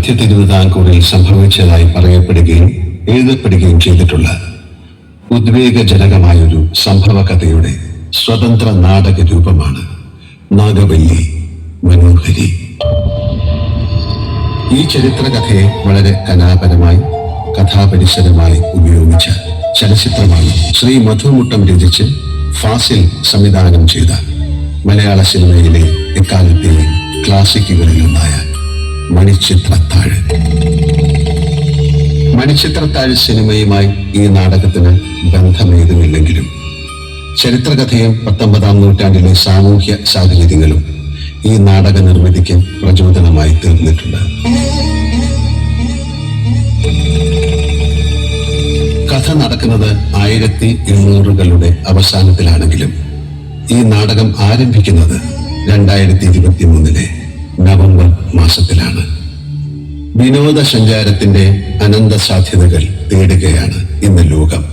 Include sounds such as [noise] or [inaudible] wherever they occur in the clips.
മധ്യ തിരുവിതാംകൂറിൽ സംഭവിച്ചതായി പറയപ്പെടുകയും എഴുതപ്പെടുകയും ചെയ്തിട്ടുള്ള ഉദ്വേഗജനകമായൊരു സംഭവ കഥയുടെ സ്വതന്ത്ര നാടക രൂപമാണ് നാഗവല്ലി മനോഹരി. ഈ ചരിത്രകഥയെ വളരെ കലാപരമായി കഥാപരിസരമായി ഉപയോഗിച്ച ചലച്ചിത്രമാണ് ശ്രീ മധുമുട്ടം രചിച്ച് ഫാസിൽ സംവിധാനം ചെയ്ത മലയാള സിനിമയിലെ എക്കാലത്തെ ക്ലാസിക്കുകളിലൊന്നായ മണിച്ചിത്രത്താഴ്. മണിച്ചിത്രത്താഴ് സിനിമയുമായി ഈ നാടകത്തിന് ബന്ധമേതുമില്ലെങ്കിലും ചരിത്രകഥയും പത്തൊമ്പതാം നൂറ്റാണ്ടിലെ സാമൂഹ്യ സാഹചര്യങ്ങളും ഈ നാടക നിർമ്മിതിക്ക് പ്രചോദനമായി തീർന്നിട്ടുണ്ട്. കഥ നടക്കുന്നത് ആയിരത്തി എണ്ണൂറുകളുടെ അവസാനത്തിലാണെങ്കിലും ഈ നാടകം ആരംഭിക്കുന്നത് രണ്ടായിരത്തി ഇരുപത്തി മൂന്നിലെ നവംബർ മാസത്തിലാണ്. വിനോദസഞ്ചാരത്തിന്റെ അനന്ത സാധ്യതകൾ തേടുകയാണ് ഇന്ന് ലോകം.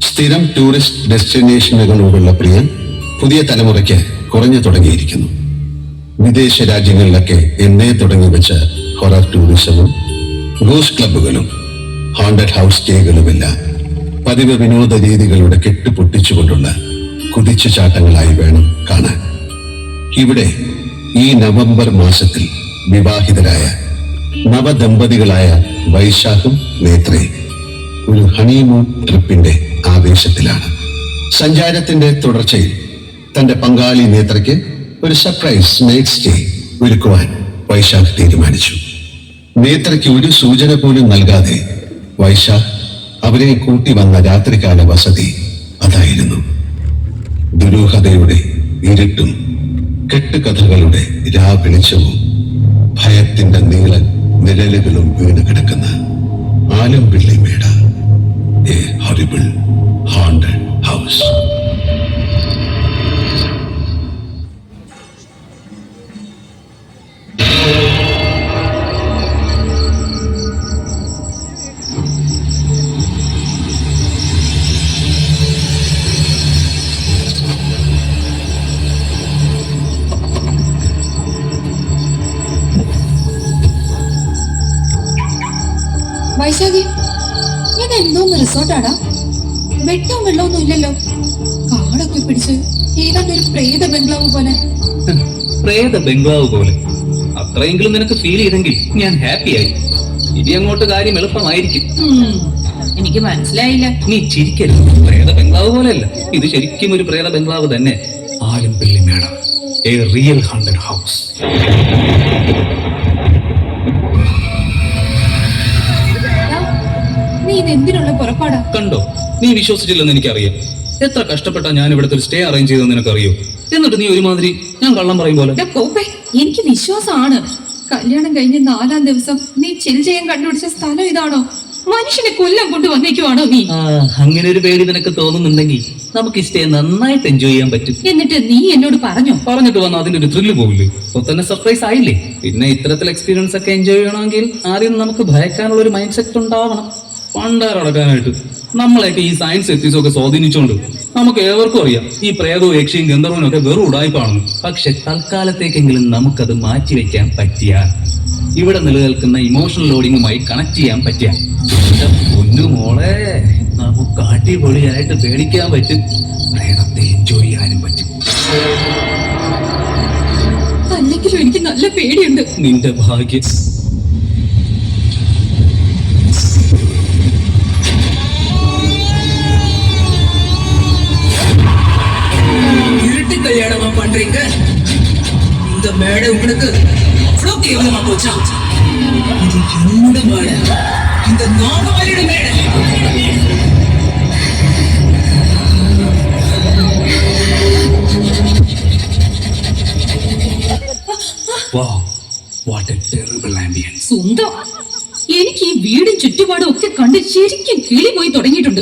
സ്ഥിരം ടൂറിസ്റ്റ് ഡെസ്റ്റിനേഷനുകളോടുള്ള പ്രിയം പുതിയ തലമുറയ്ക്ക് കുറഞ്ഞു തുടങ്ങിയിരിക്കുന്നു. വിദേശ രാജ്യങ്ങളിലൊക്കെ എണ്ണ തുടങ്ങി വെച്ച ഹൊറർ ടൂറിസവും ഗോസ് ക്ലബുകളും ഹോണ്ടഡ് ഹൗസ് സ്റ്റേകളുമെല്ലാം പതിവ് വിനോദ രീതികളുടെ കെട്ടുപൊട്ടിച്ചുകൊണ്ടുള്ള കുതിച്ചു ചാട്ടങ്ങളായി വേണം കാണാൻ. ഇവിടെ ഈ നവംബർ മാസത്തിൽ വിവാഹിതരായ നവദമ്പതികളായ വൈശാഖും നേത്രയും ഒരു ഹണിമൂൺ ട്രിപ്പിന്റെ ആവേശത്തിലാണ്. സഞ്ചാരത്തിന്റെ തുടർച്ചയിൽ തന്റെ പങ്കാളി നേത്രയ്ക്ക് ഒരു സർപ്രൈസ് നൈറ്റ് സ്റ്റേ ഒരുക്കുവാൻ വൈശാഖ് തീരുമാനിച്ചു. നേത്രയ്ക്ക് ഒരു സൂചന പോലും നൽകാതെ വൈശാഖ് അവരെ കൂട്ടി വന്ന രാത്രികാല വസതി അതായിരുന്നു. ദുരൂഹതയുടെ ഇരുട്ടും കെട്ടുകഥകളുടെ രാവെളിച്ചവും ഭയത്തിന്റെ നീള നിഴലുകളും വീണ് കിടക്കുന്ന Alampilly Meda a horrible haunted house. Vaisakhi ഇത് എന്തോന്ന് റിസോർട്ടാടാ വെട്ടവും വെള്ളമൊന്നും ഇല്ലല്ലോ. കാടൊക്കെ പിടിച്ച് ഏതാണ്ട് ഒരു പ്രേത ബംഗ്ലാവ് പോലെ. പ്രേത ബംഗ്ലാവ് പോലെ. അത്രയെങ്കിലും നിനക്ക് ഫീൽ ചെയ്തെങ്കിൽ ഞാൻ ഹാപ്പിയായി ഇനി അങ്ങോട്ട് കാര്യം എളുപ്പമായിരിക്കും. എനിക്ക് മനസ്സിലായില്ല. നീ ചിരിക്കരുത്. പ്രേത ബംഗ്ലാവ് പോലെയല്ല. ഇത് ശരിക്കും ഒരു പ്രേത ബംഗ്ലാവ് തന്നെ. Alampilly Meda a real haunted house ഇത് എന്തിനുള്ള പുറപ്പാടാ? കണ്ടോ? നീ വിശ്വസിച്ചില്ലെന്ന് എനിക്കറിയാം. എത്ര കഷ്ടപ്പെട്ടാ ഞാൻ ഇവിടുത്തെ സ്റ്റേ അറേഞ്ച് ചെയ്തെന്ന് നിനക്കറിയോ? എന്നിട്ട് നീ ഒരുമാതിരി ഞാൻ കള്ളം പറയും പോലെ. കോപ്പേ എനിക്ക് വിശ്വാസമാണ്. കല്യാണം കഴിഞ്ഞ് നാലാം ദിവസം നീ ചിൽ ചെയ്യാൻ കണ്ടുപിടിച്ച സ്ഥലം ഇതാണോ? മനുഷ്യനെ കൊല്ലം കൊണ്ട് വന്നേക്കുവാണോ നീ അങ്ങനെ ഒരു പേടി നിനക്ക് തോന്നുന്നുണ്ടെങ്കിൽ നമുക്ക് ഈ സ്റ്റേ നന്നായിട്ട് എൻജോയ് ചെയ്യാൻ പറ്റും. എന്നിട്ട് നീ എന്നോട് പറഞ്ഞു? പറഞ്ഞിട്ട് വന്ന അതിന്റെ ഒരു ത്രില്ല് പോകില്ലേ അപ്പൊ തന്നെ സർപ്രൈസ് ആയില്ലേ? പിന്നെ ഇത്തരത്തിൽ എക്സ്പീരിയൻസ് ഒക്കെ എൻജോയ് ചെയ്യണമെങ്കിൽ ആദ്യം നമുക്ക് ഭയക്കാനുള്ള ഒരു മൈൻഡ് സെറ്റ് ഉണ്ടാവണം. പണ്ടാറടക്കാനായിട്ട് നമ്മളെയൊക്കെ ഈ സയൻസ് എത്തിസും ഒക്കെ സ്വാധീനിച്ചുകൊണ്ട് നമുക്ക് ഏവർക്കും അറിയാം ഈ പ്രേതവും യക്ഷിയും ഗന്ധർവനും ഒക്കെ വെറും ഉടായ്പാണെന്ന് പക്ഷെ തൽക്കാലത്തേക്കെങ്കിലും നമുക്കത് മാറ്റിവെക്കാൻ പറ്റിയ ഇവിടെ നിലനിൽക്കുന്ന ഇമോഷണൽ ലോഡിങ്ങുമായി കണക്ട് ചെയ്യാൻ പറ്റിയ. പൊന്നു മോളെ നമുക്ക് അടിപൊളിയായിട്ട് പേടിക്കാൻ പറ്റും. പ്രേതത്തെ എൻജോയ് ചെയ്യാനും പറ്റും. അല്ലെങ്കിലും എനിക്ക് നല്ല പേടിയുണ്ട്. നിന്റെ ഭാഗ്യം. கல்யாணமா பண்றீங்க இந்த மேடை உங்களுக்கு அவ்வளவு கேவலமா போச்சா இது என்னோட மேடை இந்த நாகவலியோட மேடை Wow, what a terrible ambience. സ്വന്തം എനിക്ക് ഈ വീടും ചുറ്റുപാടും ഒക്കെ കണ്ട് ശരിക്കും കിളി പോയി തുടങ്ങിയിട്ടുണ്ട്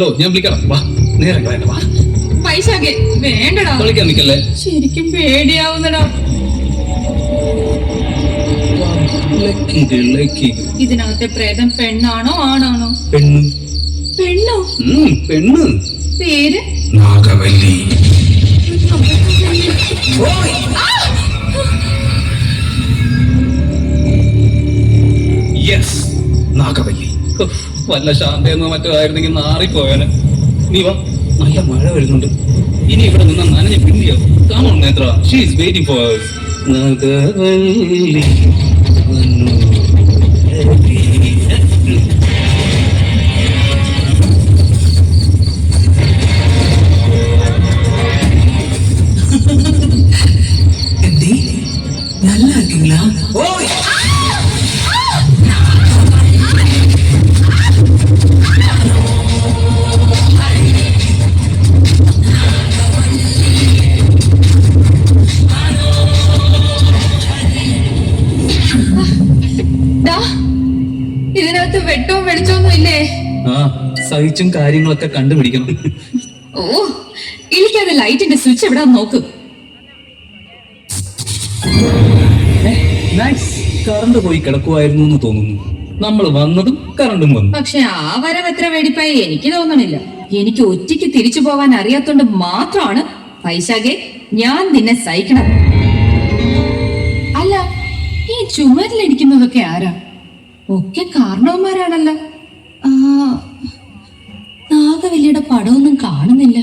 ഹലോ ഞാൻ വിളിക്കണം വാ നേരം കളയണ്ട വാ. പൈസ വേണ്ടടാ. വിളിക്കാൻ നിൽക്കല്ലേ ശരിക്കും പേടിയാവുന്നടാ. ഇതിനകത്തെ പ്രേതം പെണ്ണാണോ ആണാണോ? പെണ്ണ്. പെണ്ണോ? പെണ്ണ്. പേര്? നാഗവല്ലി. യെസ് നാഗവല്ലി. വല്ല ശാന്തയെന്നോ മറ്റോ ആയിരുന്നെങ്കിൽ നാറിപ്പോയാല് നീ വാ നല്ല മഴ വരുന്നുണ്ട് ഇനി ഇവിടെ നിന്ന് നനഞ്ഞ പിന്നിയോ come on Nethra she is waiting for Nagavalli വന്നു. எப்படி நல்லா இருக்கீங்களா ஓய் സഹിച്ചും കാര്യങ്ങളൊക്കെ കണ്ടുപിടിക്കണം. ഓ എനിക്കത് ലൈറ്റിന്റെ സ്വിച്ച് എവിടെ നോക്ക്. കറണ്ട് പോയി കിടക്കുമായിരുന്നു എന്ന് തോന്നുന്നു. നമ്മൾ വന്നതും കറണ്ടും വന്നു. പക്ഷെ ആ വരവ് എത്ര വെടിപ്പായി എനിക്ക് തോന്നണില്ല. എനിക്ക് ഒറ്റയ്ക്ക് തിരിച്ചു പോകാൻ അറിയാത്തോണ്ട് മാത്രമാണ് വൈശാഖെ ഞാൻ നിന്നെ സഹിക്കണം. അല്ല ഈ ചുമരിലിരിക്കുന്നതൊക്കെ ആരാ? ഒക്കെ കാരണവന്മാരാണല്ലോ. ആ നാഗവല്ലിയുടെ പടമൊന്നും കാണുന്നില്ല.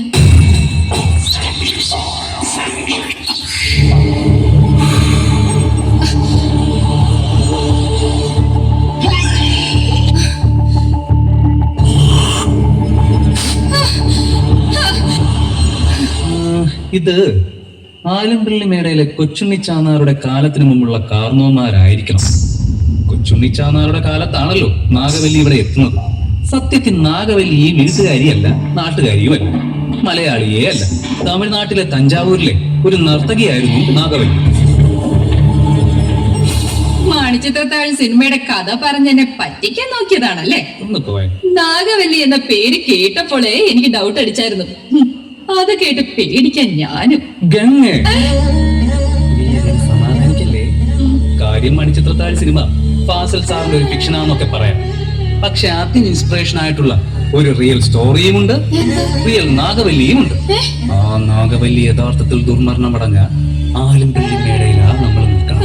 ഇത് ആലമ്പള്ളി മേടയിലെ കൊച്ചുണ്ണി ചാന്നാറുടെ കാലത്തിന് മുമ്പുള്ള കാർന്നോമാരായിരിക്കണം കൊച്ചുണ്ണി ചാന്നാറുടെ കാലത്താണല്ലോ നാഗവല്ലി ഇവിടെ എത്തുന്നത്. സത്യത്തിൽ നാഗവല്ലി ഈ വീട്ടുകാരിയല്ല നാട്ടുകാരിയുമല്ല. മലയാളിയേ അല്ല. തമിഴ്നാട്ടിലെ തഞ്ചാവൂരിലെ ഒരു നർത്തകിയായിരുന്നു നാഗവല്ലി. മണിച്ചിത്രത്താഴ് സിനിമയുടെ കഥ പറഞ്ഞെന്നെ പറ്റിക്കാൻ നോക്കിയതാണല്ലേ? നാഗവല്ലി എന്ന പേര് കേട്ടപ്പോഴേ എനിക്ക് ഡൗട്ട് അടിച്ചായിരുന്നു. അത് കേട്ട് പേടിക്കാൻ ഞാനും. കാര്യം മണിച്ചിത്രത്താഴ് സിനിമ. ഫാസൽ സാറിന്റെ ഒരു ഫിക്ഷനാന്നൊക്കെ പറയാം. പക്ഷെ അതിന് ഇൻസ്പിറേഷൻ ആയിട്ടുള്ള ഒരു റിയൽ സ്റ്റോറിയും ഉണ്ട് റിയൽ നാഗവല്ലിയും ഉണ്ട് ആ നാഗവല്ലി യഥാർത്ഥത്തിൽ ദുർമരണമടഞ്ഞ ആലുംപള്ളി മേടയിലാണ് നമ്മൾ നിൽക്കണം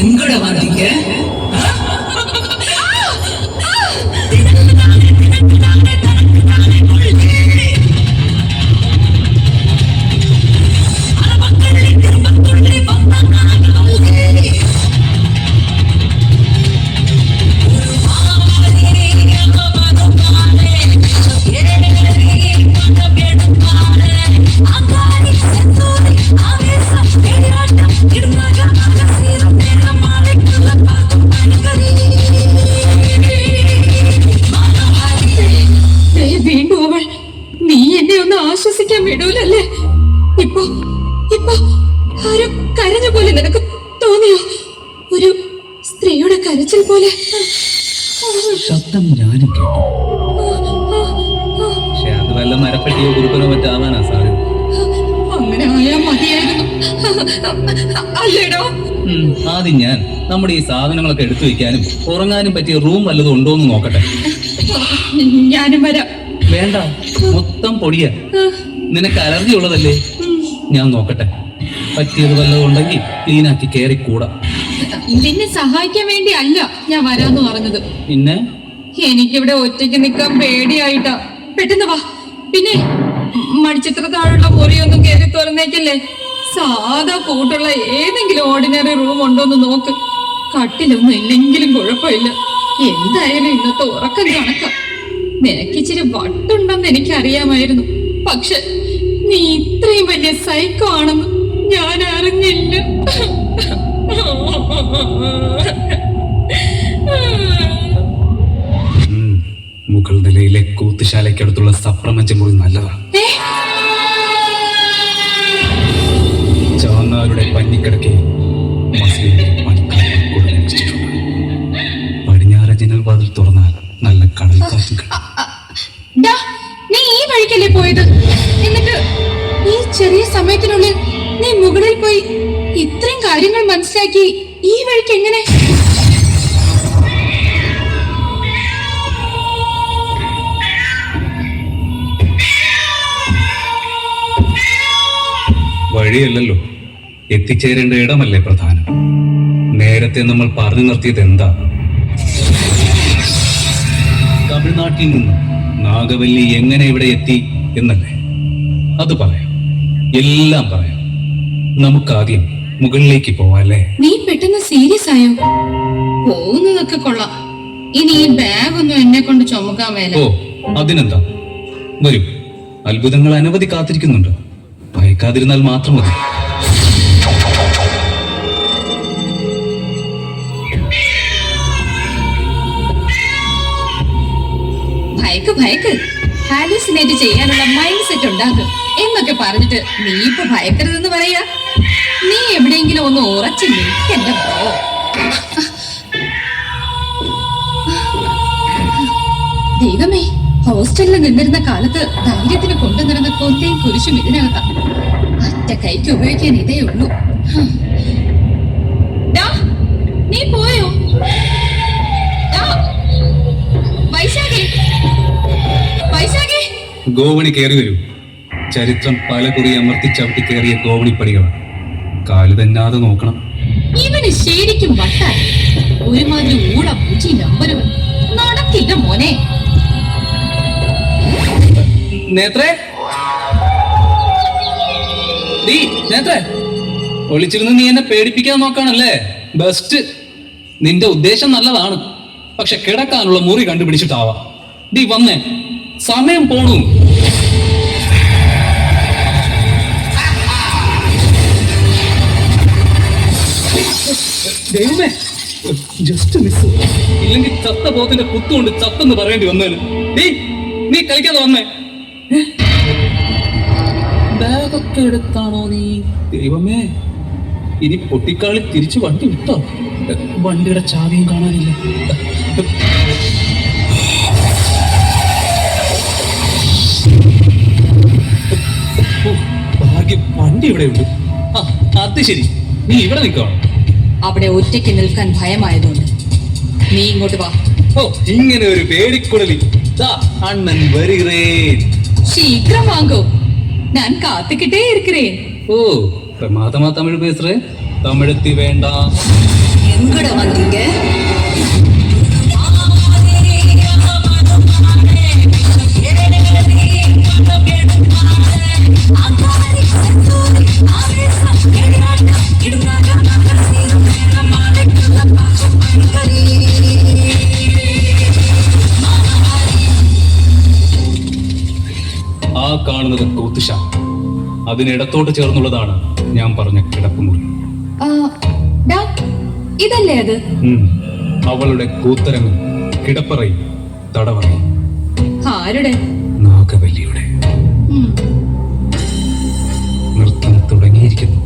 എങ്ങടെ വന്നിക്കേ ആശ്വസിക്കാൻ വിടൂലല്ലേ? ഇപ്പൊ ഇപ്പൊ ആരോ കരഞ്ഞ പോലെ നിനക്ക് തോന്നിയോ? ഒരു സ്ത്രീയുടെ കരച്ചിൽ പോലെ. ശബ്ദം ഞാനും കേട്ടു. പക്ഷെ അത് വല്ല മരപ്പെട്ടിയോ കുറുക്കനോ മറ്റാവാനാ സാധ്യത. അങ്ങനെ ആയാ മതിയായിരുന്നു. അല്ലേടോ? ആദ്യം ഞാൻ നമ്മുടെ ഈ സാധനങ്ങളൊക്കെ എടുത്തു വെക്കാനും ഉറങ്ങാനും പറ്റിയ റൂം വല്ലതും ഉണ്ടോ എന്ന് നോക്കട്ടെ. ഞാനും വരാം. വേണ്ട. മൊത്തം പൊടിയ. നിനക്ക് അലർജി ഉള്ളതല്ലേ? ഞാൻ നോക്കട്ടെ. പറ്റിയത് വല്ലതും ഉണ്ടെങ്കിൽ ക്ലീനാക്കി കയറി കൂടാ. നിന്നെ സഹായിക്കാൻ വേണ്ടി അല്ല ഞാൻ വരാന്ന് പറഞ്ഞത്. പിന്നെ? എനിക്കിവിടെ ഒറ്റയ്ക്ക് നിൽക്കാൻ പേടിയായിട്ടാ. പെട്ടെന്ന് വാ. പിന്നെ മടിച്ചിത്ര താഴെയുള്ള മുറിയൊന്നും കയറി തുറന്നേക്കല്ലേ? സാധാ കൂട്ടുള്ള ഏതെങ്കിലും ഓർഡിനറി റൂം ഉണ്ടോന്ന് നോക്ക്. കട്ടിലൊന്നും ഇല്ലെങ്കിലും കുഴപ്പമില്ല. എന്തായാലും ഇന്നത്തെ ഉറക്കം കണക്കാം. നിനക്കിച്ചിരി വട്ടുണ്ടെന്ന് എനിക്കറിയാമായിരുന്നു. പക്ഷെ നീ ഇത്രയും വലിയ സൈക്കോ ആണെന്ന് ഞാൻ അറിഞ്ഞില്ല മുകൾ നിലയിലെ കൂത്തുശാലയ്ക്കടുത്തുള്ള സപ്രമഞ്ച മുറി നല്ലതാണ് മനസ്സിലാക്കി ഈ വഴിക്ക് എങ്ങനെ? വഴിയല്ലോ എത്തിച്ചേരേണ്ട ഇടമല്ലേ പ്രധാനം? നേരത്തെ നമ്മൾ പറഞ്ഞു നിർത്തിയത് എന്താ? തമിഴ്നാട്ടിൽ നിന്ന് നാഗവല്ലി എങ്ങനെ ഇവിടെ എത്തി എന്നല്ലേ? അത് പറയാം. എല്ലാം പറയാം. നമുക്കാദ്യം മുകളിലേക്ക് പോവാല്ലേ നീ പെട്ടെന്ന് സീരിയസ് ആയോ? പോകുന്നതൊക്കെ കൊള്ളാം. ഇനി ഈ ബാഗ് ഒന്നും എന്നെ കൊണ്ട് ചുമക്കാൻ വേല ഓ അതിനെന്താ? വരും. അത്ഭുതങ്ങൾ അനവധി കാത്തിരിക്കുന്നുണ്ട്. ഭയക്കാതിരുന്നാൽ മാത്രം മതി. ഭയക്ക് ഭയക്ക്. ഹാലൂസിനേറ്റ് ചെയ്യാനുള്ള മൈൻഡ് സെറ്റ് ഉണ്ടാക്കും. എന്നൊക്കെ പറഞ്ഞിട്ട് നീ ഇപ്പൊ ഭയക്കരുതെന്ന് പറയാ? നീ എവിടെയെങ്കിലും ഒന്ന് എന്റെ ബ്രോ ദൈവമേ ഹോസ്റ്റലിൽ നിന്നിരുന്ന കാലത്ത് ധൈര്യത്തിന് കൊണ്ടു നടന്ന കൊന്തയും കുരിശും ഇതിനകത്താ. അറ്റ കൈക്ക് ഉപയോഗിക്കാൻ ഇതേ ഉള്ളൂ. നീ പോയോ? വൈശാഖി. വൈശാഖി. ഗോവണി കയറി വരൂ. ചരിത്രം പല കുറി അമർത്തി ചവിട്ടി കയറിയ ഗോവണിപ്പടികളാണ്. കാൽ തന്നാതെ നോക്കണം. ഇവന് ശരിക്കും വട്ടായി. ഒരുമാതിരി ഊള പൂച്ചി നമ്പരും നടക്കില്ല മോനെ. നേത്രേ? നീ നേത്രേ. ഒളിച്ചിരുന്ന് നീ എന്നെ പേടിപ്പിക്കാൻ നോക്കാണല്ലേ? ബെസ്റ്റ് നിന്റെ ഉദ്ദേശം നല്ലതാണ്. പക്ഷെ കിടക്കാനുള്ള മുറി കണ്ടുപിടിച്ചിട്ടാവാ. നീ വന്നേ. സമയം പോണു. ദൈവമേ ജസ്റ്റ് മിസ് ഇല്ലെങ്കിൽ ചത്ത പോത്തിന്റെ കുത്തുകൊണ്ട് ചത്തെന്ന് പറയേണ്ടി വന്നേന്. നീ നീ കളിക്കാതെ വന്നേ. ബാഗൊക്കെ എടുത്താണോ നീ? ദൈവമേ ഇനി പൊട്ടിക്കാളി തിരിച്ചു വണ്ടി വിട്ടോ. വണ്ടിയുടെ ചാവിയും കാണാനില്ല. ഭാഗ്യം വണ്ടി ഇവിടെ ഉണ്ട്. ആ അത് ശരി. നീ ഇവിടെ നിൽക്കണം അവിടെ ഒറ്റയ്ക്ക് നിൽക്കാൻ ഭയമായതുകൊണ്ട്. നീ ഇങ്ങോട്ട് വാ. ഓ ഇങ്ങനെ ഒരു പേടിക്കുടലി. അണ്ണൻ വരുகிறேன் ശീഘ്രം ഞാൻ കാത്തുക്കിട്ടേ ഇരിக்கிறேன் ഓ പ്രമാദമാ തമിഴ് பேசுறேன் தமிழத்தி വേണ്ട. எங்கட வந்தீங்க കാണുന്നത് കൂത്തുശ അതിനിടത്തോട്ട് ചേർന്നുള്ളതാണ് ഞാൻ പറഞ്ഞ കിടപ്പുമുറി. ഇതല്ലേ അത്? അവളുടെ കൂത്തരങ്ങൾ കിടപ്പറയും തടവറയും. ആരുടെ? നാഗവല്ലിയുടെ. നൃത്തം തുടങ്ങിയിരിക്കുന്നു.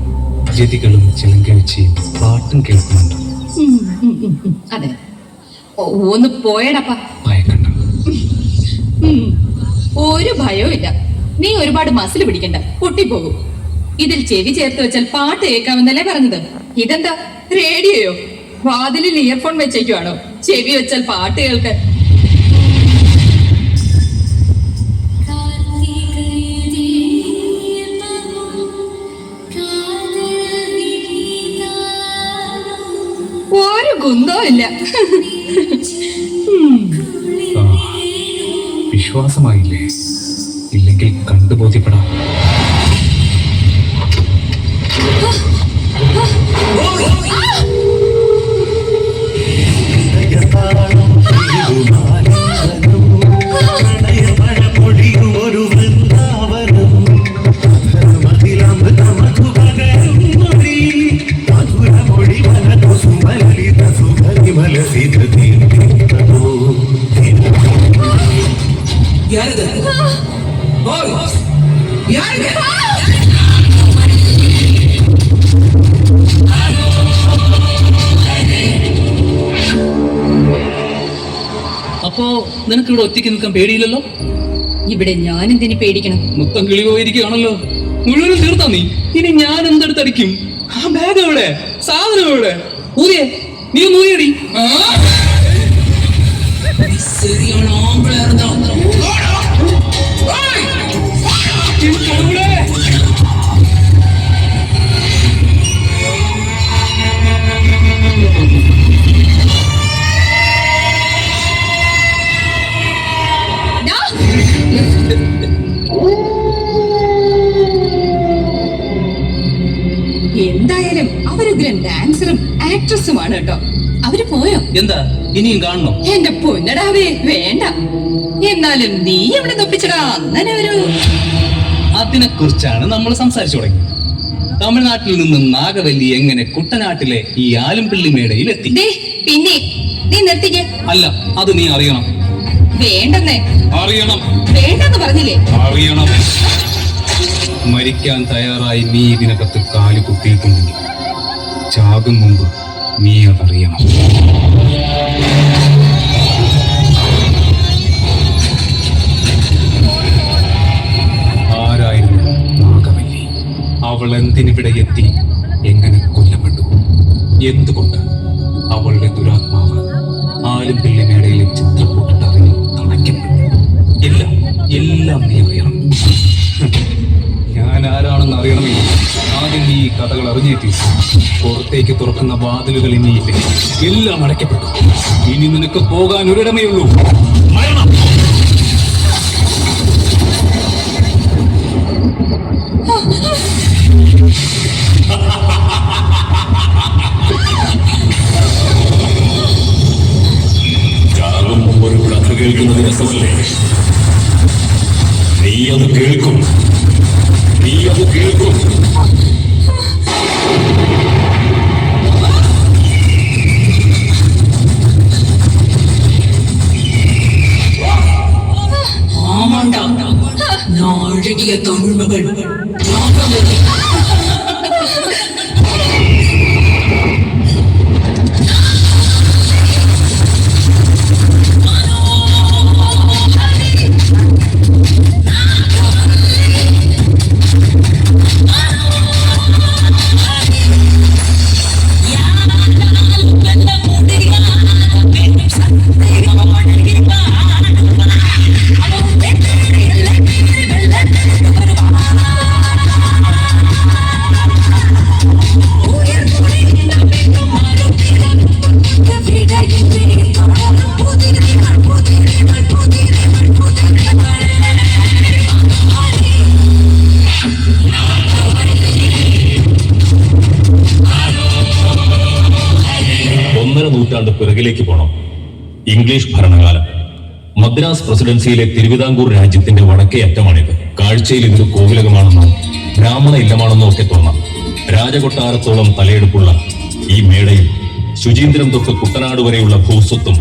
ജതികളും ചിലങ്കഴിച്ചയും പാട്ടും കേൾക്കുന്നുണ്ട്. അതെ. ഒന്ന് പോയടപ്പ. ഭയക്കണ്ട. ഒരു ഭയവും ഇല്ല നീ ഒരുപാട് മസിൽ പിടിക്കണ്ട. പൊട്ടിപ്പോകും ഇതിൽ ചെവി ചേർത്ത് വെച്ചാൽ പാട്ട് കേൾക്കാമെന്നല്ലേ പറഞ്ഞത്. ഇതെന്താ? റേഡിയോയോ? വാതിലിൽ ഇയർഫോൺ വെച്ചേക്കുവാണോ? ചെവി വെച്ചാൽ പാട്ട് കേൾക്കാൻ ഒരു കുന്തവും ഇല്ല. വിശ്വാസമായില്ലേ? ഇല്ലെങ്കിൽ കണ്ടു ബോധ്യപ്പെടാം ഒരു കൂടെ ഒറ്റയ്ക്ക് നിൽക്കാൻ പേടിയില്ലല്ലോ? ഇവിടെ ഞാൻ എന്തിനു പേടിക്കണം? മൊത്തം കിളി പോയിരിക്കുകയാണല്ലോ. മുഴുവനും തീർത്താ നീ. ഇനി ഞാൻ എന്തെടുത്തടിക്കും? ആ ബാഗ് എവിടെ? സാധനം എവിടെ? ഊതിയേ നീ ഒന്ന് ഊതിയടി. ശരിയാണോ ഓമ്പളെ എന്താ? ഇനിയും കാണണോ? എന്റെ പൊന്നടാവേ വേണ്ട. എന്നാലും നീ എവിടെ തൊപ്പിച്ചടാ അങ്ങനെ ഒരു അതിനെ കുറിച്ചാണ് നമ്മൾ സംസാരിച്ചു തുടങ്ങി. തമിഴ്നാട്ടിൽ നിന്ന് നാഗവല്ലി എങ്ങനെ കുട്ടനാട്ടിലെ ഈ ആലുംപിള്ളി മേടയിൽ എത്തി പിന്നെ നീ നിർത്തിക്കേ. അല്ല അത് നീ അറിയണം. വേണ്ടെന്നേ. അറിയണം. വേണ്ടെന്ന് പറഞ്ഞില്ലേ? അറിയണം. മരിക്കാൻ തയ്യാറായി നീ ഇതിനകത്ത് കാൽ കുത്തിയിട്ടുണ്ടെങ്കിൽ ചാകും മുമ്പ് നീ അതറിയണം. എന്തിനിവിടെ എത്തി എങ്ങനെ കൊല്ലപ്പെട്ടു? എന്തുകൊണ്ട് അവളുടെ ദുരാത്മാവ് ആലും പിള്ളി മേളയിലെ ചിത്രക്കൂട്ടിട്ടറിഞ്ഞ് തണയ്ക്കപ്പെട്ടു? എല്ലാം എല്ലാം നീ അറിയണം. ഞാൻ ആരാണെന്ന് അറിയണമെങ്കിൽ ആദ്യം നീ കഥകൾ അറിഞ്ഞേറ്റി പുറത്തേക്ക് തുറക്കുന്ന വാതിലുകൾ ഇനിയില്ലേ എല്ലാം അടയ്ക്കപ്പെട്ടു. ഇനി നിനക്ക് പോകാൻ ഒരിടമേ ഉള്ളൂ. മരണം. കേൾക്കുന്നത് രസമല്ലേ? നീ അത് കേൾക്കും. പിറകിലേക്ക് പോണം. ഇംഗ്ലീഷ് ഭരണകാലം. മദ്രാസ് പ്രസിഡൻസിയിലെ തിരുവിതാംകൂർ രാജ്യത്തിന്റെ വടക്കേ അറ്റമാണിത്. കാഴ്ചയിൽ ഇതൊരു കോവിലകമാണെന്നും ബ്രാഹ്മണ ഇല്ലമാണെന്നും ഒക്കെ തോന്നാം. രാജകൊട്ടാരത്തോളം തലയെടുപ്പുള്ള ഈ മേടയിൽ ശുചീന്ദ്രം തൊട്ട് കുട്ടനാട് വരെയുള്ള ഭൂസ്വത്തും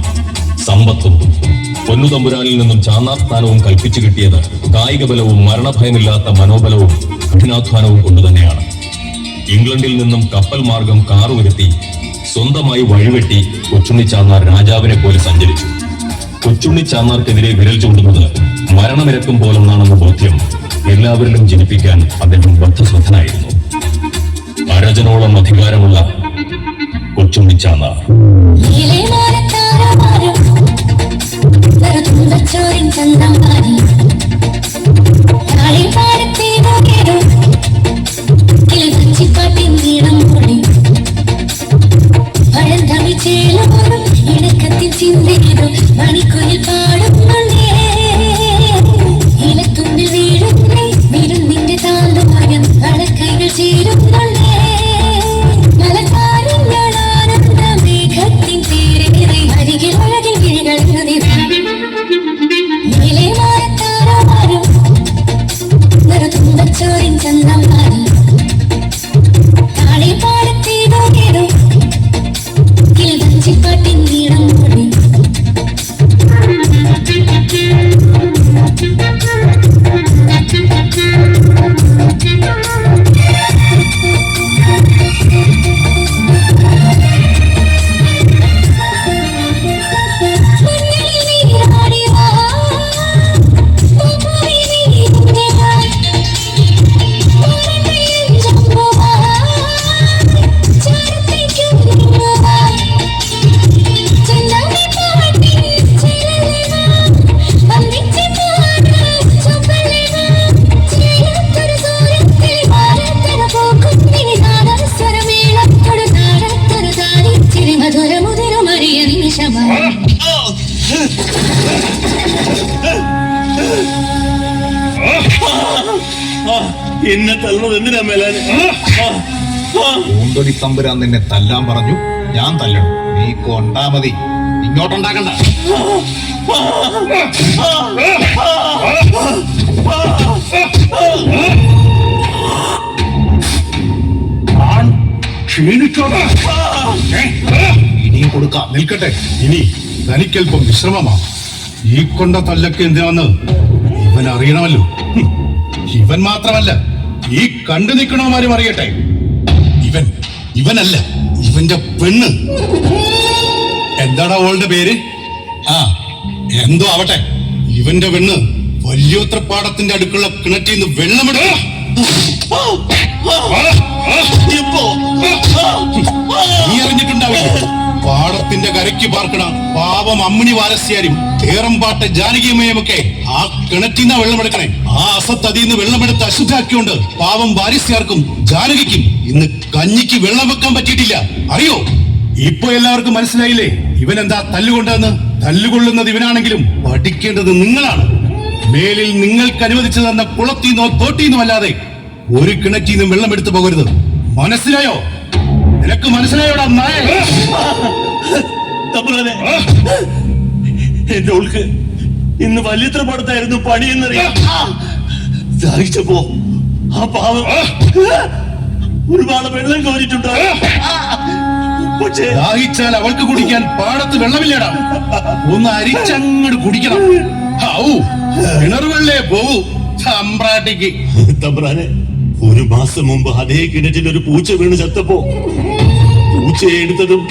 സമ്പത്തും പൊന്നുതമ്പുരാനിൽ നിന്നും ചാന്നാസ്ഥാനവും കൽപ്പിച്ചു കിട്ടിയത് കായിക ബലവും മരണഭയമില്ലാത്ത മനോബലവും കഠിനാധ്വാനവും കൊണ്ടുതന്നെയാണ് ഇംഗ്ലണ്ടിൽ നിന്നും കപ്പൽ മാർഗം കാറു വരുത്തി സ്വന്തമായി വഴിവെട്ടി കൊച്ചുണ്ണി ചാന്നാർ രാജാവിനെ പോലെ സഞ്ചരിച്ചു. കൊച്ചുണ്ണി ചാന്നാർക്കെതിരെ വിരൽ ചൂണ്ടുന്നത് മരണമിരക്കും പോലൊന്നാണെന്ന ബോധ്യം എല്ലാവരിലും ജനിപ്പിക്കാൻ അദ്ദേഹം ബദ്ധശ്രദ്ധനായിരുന്നു. അരജനോളം അധികാരമുള്ള കൊച്ചുണ്ണി ചാന്നാർ ചന്തം மேலும் இணக்கத்தில் சிந்திடும் மணிக்குயில் பாடும் തമ്പുരാൻ നിന്നെ തല്ലാൻ പറഞ്ഞു. ഞാൻ തല്ലണം. നീ കൊണ്ടാ മതി. ഇങ്ങോട്ടുണ്ടാക്കണ്ട. ക്ഷീണിച്ചോടാ. ഇനിയും കൊടുക്കാം. നിൽക്കട്ടെ. ഇനി തനിക്കൽപ്പം വിശ്രമമാണ് ഈ കൊണ്ട തല്ലൊക്കെ എന്തിനാന്ന് ഇവൻ അറിയണമല്ലോ. ഇവൻ മാത്രമല്ല ഈ കണ്ടു നിൽക്കണവന്മാരും അറിയട്ടെ. ഇവൻ ഇവനല്ല ഇവന്റെ പെണ്ണ്. എന്താടാ ഓളുടെ പേര്? ആ എന്തോ ആവട്ടെ. ഇവന്റെ പെണ്ണ് വല്യോത്രപ്പാടത്തിന്റെ അടുക്കുള്ള കിണറ്റിൽ നിന്ന് വെള്ളമിടുക നീ അറിഞ്ഞിട്ടുണ്ടാവില്ല? പാടത്തിന്റെ കരയ്ക്ക് പാർക്കണ പാവം അമ്മിണി വാരസ്യാരും ഏറമ്പാട്ട് ജാനകിയമ്മയുമൊക്കെ ആ കിണറ്റിന്ന വെള്ളമെടുക്കണേ. ആ അസത്തതിന്ന് വെള്ളമെടുത്ത് അശുദ്ധാക്കിയോണ്ട് പാവം വാരസ്യാർക്കും ജാനകിക്കും ഇന്ന് കഞ്ഞിക്ക് വെള്ളം വെക്കാൻ പറ്റിയിട്ടില്ല. അറിയോ? ഇപ്പൊ എല്ലാവർക്കും മനസ്സിലായില്ലേ? ഇവൻ എന്താ തല്ലുകൊണ്ടെന്ന് തല്ലുകൊള്ളുന്നത് ഇവനാണെങ്കിലും പഠിക്കേണ്ടത് നിങ്ങളാണ്. മേലിൽ നിങ്ങൾക്ക് അനുവദിച്ചു തന്ന കുളത്തിന്നോ തോട്ടിന്നോ അല്ലാതെ ഒരു കിണറ്റിൽ നിന്നും വെള്ളം എടുത്തു പോകരുത്. മനസ്സിലായോ? നിനക്ക് മനസ്സിലായോടാ നായ തമ്പുരാനെ എന്റെ ഉൾക്ക് ഇന്ന് വലിയത്ര പടത്തായിരുന്നു പണിയെന്നറിയാം ദാഹിച്ചപ്പോ ആ പാവം ഒരുപാട് വെള്ളം കോരിട്ടുണ്ട് പക്ഷേ ദാഹിച്ചാൽ അവൾക്ക് കുടിക്കാൻ പാടത്ത് വെള്ളമില്ലടാ. ഒന്ന് അരിച്ചങ്ങട് കുടിക്കണം. വെള്ളേ പോവൂ. സമ്പ്രാട്ടിക്ക് തമ്പ്രാനെ ഒരു മാസം മുമ്പ് അതേ കിണറ്റിൽ ഒരു പൂച്ച വീണ് ചത്തപ്പോ പൂച്ചയെ എടുത്തതും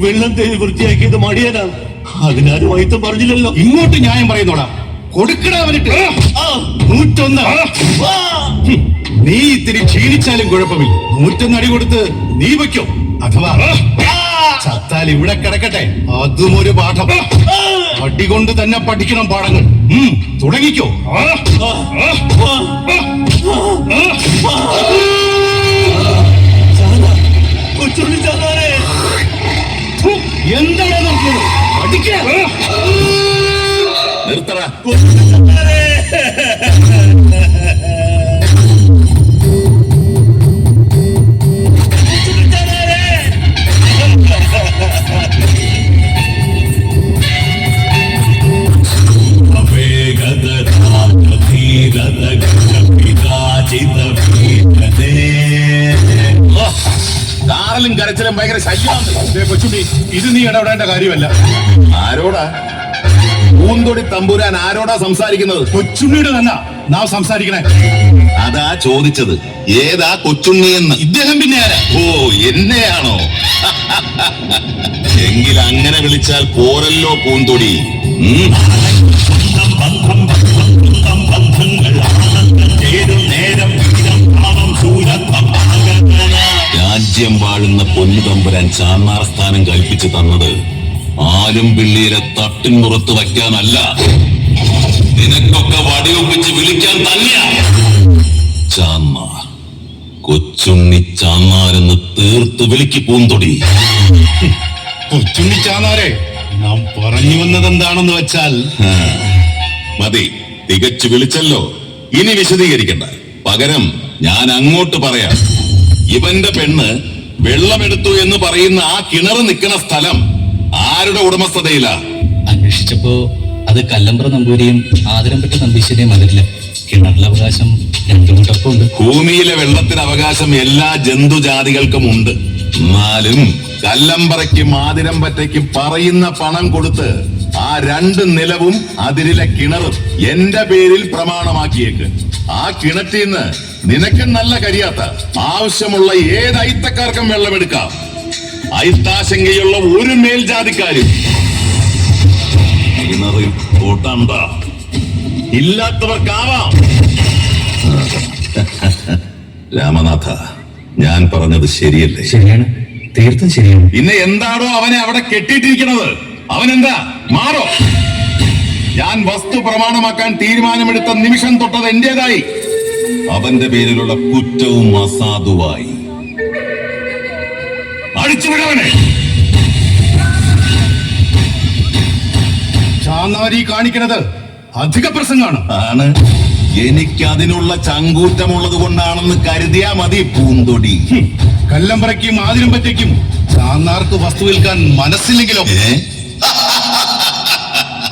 വെള്ളം തേടി വൃത്തിയാക്കിയത് അടിയനാണ് അതിനാരും വൈത്തം പറഞ്ഞില്ലല്ലോ ഇങ്ങോട്ട് ന്യായം പറയുന്നോടാ കൊടുക്കടാ അവനിട്ട് നൂറ്റൊന്ന് നീ ഇത്തിരി ക്ഷീണിച്ചാലും കുഴപ്പമില്ല നൂറ്റൊന്ന് അടി കൊടുത്ത് നീ വയ്ക്കോ അഥവാ ചത്താൽ ഇവിടെ കിടക്കട്ടെ അതും ഒരു പാഠം അടി കൊണ്ട് തന്നെ പഠിക്കണം പാഠങ്ങൾ തുടങ്ങിക്കോ ചാത്താനെ എന്താണ് നടക്കുന്നത്? പഠിക്കണ. നിർത്തടാ. കാറിലും കരച്ചിലും ഭയങ്കര ശല്യമാണ് ദേ കൊച്ചുണ്ണി ഇത് നീ ഇടപെടേണ്ട കാര്യമല്ല. ആരോടാ? പൂന്തൊടി തമ്പുരാൻ ആരോടാ സംസാരിക്കുന്നത്? കൊച്ചുണ്ണിയുടെ തന്നെ. നാം സംസാരിക്കണേ. അതാ ചോദിച്ചത്. ഏതാ കൊച്ചുണ്ണി എന്ന് ഇദ്ദേഹം പിന്നെ ആരാ? ഓ എന്നെയാണോ? എങ്കിൽ അങ്ങനെ വിളിച്ചാൽ പോരല്ലോ പൂന്തൊടി. ഉം. രാജ്യം വാഴുന്ന പൊന്നു തമ്പുരാൻ ചാന്നാർ സ്ഥാനം കൽപ്പിച്ചു തന്നത് ആലും പിള്ളിയിലെ തട്ടിൻ പുറത്ത് വയ്ക്കാനല്ല. നിനക്കൊക്കെ വടിയൊപ്പിച്ച് വിളിക്കാൻ തന്നെയാ. ചാന്നാർ. കൊച്ചുണ്ണി ചാന്നാരെന്ന് തീർത്ത് വിളിക്ക് പൂന്തൊടി. കൊച്ചുണ്ണി ചാന്നാരെ നാം പറഞ്ഞു വന്നത് എന്താണെന്ന് വെച്ചാൽ മതി തികച്ചു വിളിച്ചല്ലോ. ഇനി വിശദീകരിക്കണ്ട. പകരം ഞാൻ അങ്ങോട്ട് പറയാം. ഇവന്റെ പെണ്ണ് വെള്ളമെടുത്തു എന്ന് പറയുന്ന ആ കിണർ നിൽക്കുന്ന സ്ഥലം ആരുടെ ഉടമസ്ഥതയിലാ? അന്വേഷിച്ചപ്പോ അത് കല്ലമ്പ്ര നമ്പൂരിയും ആദരംപെട്ട നമ്പീശ്വരിയും അതിരില്ല കിണറിലെ അവകാശം രണ്ടു കൂട്ടർക്കും ഉണ്ട് ഭൂമിയിലെ വെള്ളത്തിന് അവകാശം എല്ലാ ജന്തുജാതികൾക്കും ഉണ്ട്. എന്നാലും കല്ലമ്പറയ്ക്കും ആതിരമ്പറ്റയ്ക്കും പറയുന്ന പണം കൊടുത്ത് ആ രണ്ട് നിലവും അതിരിലെ കിണറും എന്റെ പേരിൽ പ്രമാണമാക്കിയേക്ക്. ആ കിണറ്റിൽ നിന്ന് നിനക്ക് നല്ല കരിയാത്ത ആവശ്യമുള്ള ഏത് അയിത്തക്കാർക്കും വെള്ളമെടുക്കാം. അയിത്താശങ്കയുള്ള ഒരു മേൽജാതിക്കാരും കിണറിൽ കൂട്ടണ്ട. ഇല്ലാത്തവർക്കാവാം. [laughs] രാമനാഥ ഞാൻ പറഞ്ഞത് ശരിയല്ലേ? ശരിയാണ്. തീർത്തും ശരിയാണ്. പിന്നെ എന്താണോ അവനെ അവിടെ കെട്ടിയിട്ടിരിക്കുന്നത് അവനെന്താ? മാറോ. ഞാൻ വസ്തു പ്രമാണമാക്കാൻ തീരുമാനമെടുത്ത നിമിഷം തൊട്ടത് എന്റേതായി. അവന്റെ പേരിലുള്ള കുറ്റവും അസാധുവായി. അടിച്ചുവിടവനെ ചാന്നാരി കാണിക്കണത് അധിക പ്രസംഗമാണ്. ആണ്. എനിക്ക് അതിനുള്ള ചങ്കൂറ്റമുള്ളത് കൊണ്ടാണെന്ന് കരുതിയാ മതി പൂന്തൊടി. കല്ലമ്പറയ്ക്കും ആതിരമ്പറ്റയ്ക്കും ചാന്നാർക്ക് വസ്തു വിൽക്കാൻ മനസ്സില്ലെങ്കിലോ?